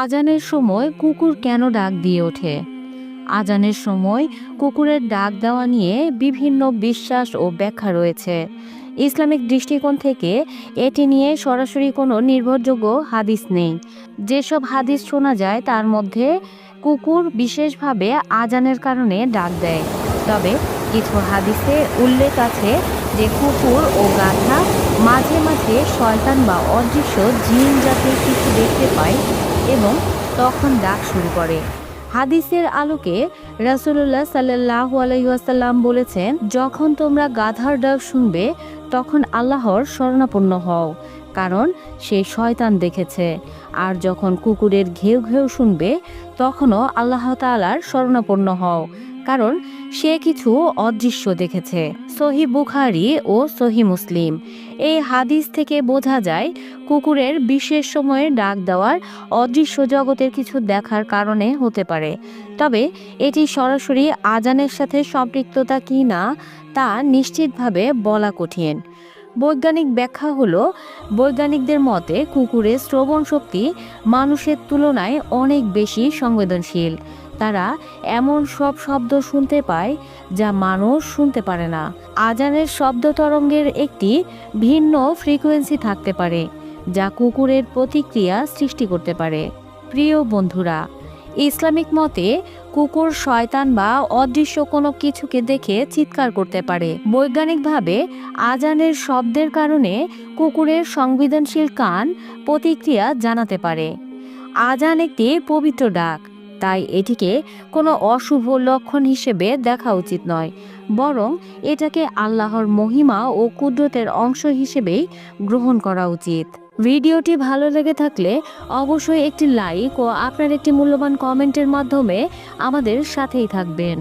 আজানের সময় কুকুর কেন ডাক দিয়ে ওঠে? আজানের সময় কুকুরের ডাক দেওয়া নিয়ে বিভিন্ন বিশ্বাস ও ব্যাখ্যা রয়েছে। ইসলামিক দৃষ্টিকোণ থেকে এটি নিয়ে সরাসরি কোনো নির্ভরযোগ্য হাদিস নেই। যেসব হাদিস শোনা যায়, তার মধ্যে কুকুর বিশেষভাবে আজানের কারণে ডাক দেয়। তবে কিছু হাদিসে উল্লেখ আছে যে কুকুর ও গাধা মাঝে মাঝে শয়তান বা অদৃশ্য জিন জাতীয় কিছু দেখতে পায় এবং তখন ডাক শুরু করে। হাদিসের আলোকে রাসুল্লাহ সাল্লাহ আলাইহি ওয়াসাল্লাম বলেছেন, যখন তোমরা গাধার ডাক শুনবে, তখন আল্লাহর শরণাপন্ন হও, কারণ সে শয়তান দেখেছে। আর যখন কুকুরের ঘেউ ঘেউ শুনবে, তখনও আল্লাহ তালার শরণাপন্ন হও কারণ সে কিছু অদৃশ্য দেখেছে। সহি বুখারি ও সহি মুসলিম। এই হাদিস থেকে বোঝা যায়, কুকুরের বিশেষ সময়ে ডাক দেওয়ার অদৃশ্য জগতের কিছু দেখার কারণে হতে পারে। তবে এটি সরাসরি আজানের সাথে সম্পৃক্ততা কি না, তা নিশ্চিতভাবে বলা কঠিন। বৈজ্ঞানিক ব্যাখ্যা হলো, বৈজ্ঞানিকদের মতে কুকুরের শ্রবণ শক্তি মানুষের তুলনায় অনেক বেশি সংবেদনশীল। তারা এমন সব শব্দ শুনতে পায় যা মানুষ শুনতে পারে না। আজানের শব্দ তরঙ্গের একটি ভিন্ন ফ্রিকোয়েন্সি থাকতে পারে, যা কুকুরের প্রতিক্রিয়া সৃষ্টি করতে পারে। প্রিয় বন্ধুরা, ইসলামিক মতে কুকুর শয়তান বা অদৃশ্য কোনো কিছুকে দেখে চিৎকার করতে পারে। বৈজ্ঞানিকভাবে আজানের শব্দের কারণে কুকুরের সংবেদনশীল কান প্রতিক্রিয়া জানাতে পারে। আজান একটি পবিত্র ডাক তাই এটিকে কোনো অশুভ লক্ষণ হিসেবে দেখা উচিত নয়, বরং এটাকে আল্লাহর মহিমা ও কুদরতের অংশ হিসেবেই গ্রহণ করা উচিত। ভিডিওটি ভালো লেগে থাকলে অবশ্যই একটি লাইক ও আপনার একটি মূল্যবান কমেন্টের মাধ্যমে আমাদের সাথেই থাকবেন।